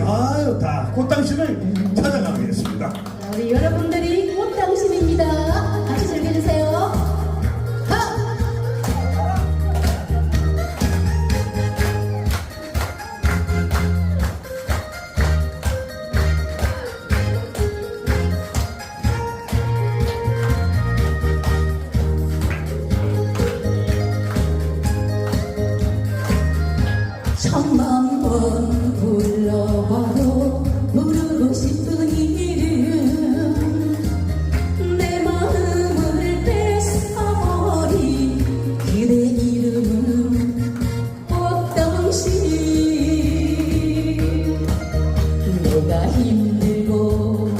아유 다곧 그 당신을 찾아가겠습니다. 우리 여러분들이 천만 번 불러봐도 부르고 싶은 이름. 내 마음을 뺏어버린 그대 이름은 꽃당신 내가 힘들고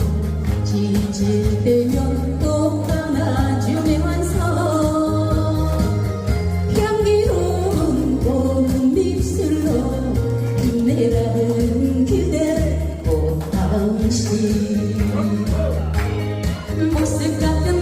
지칠 때면 모습 같은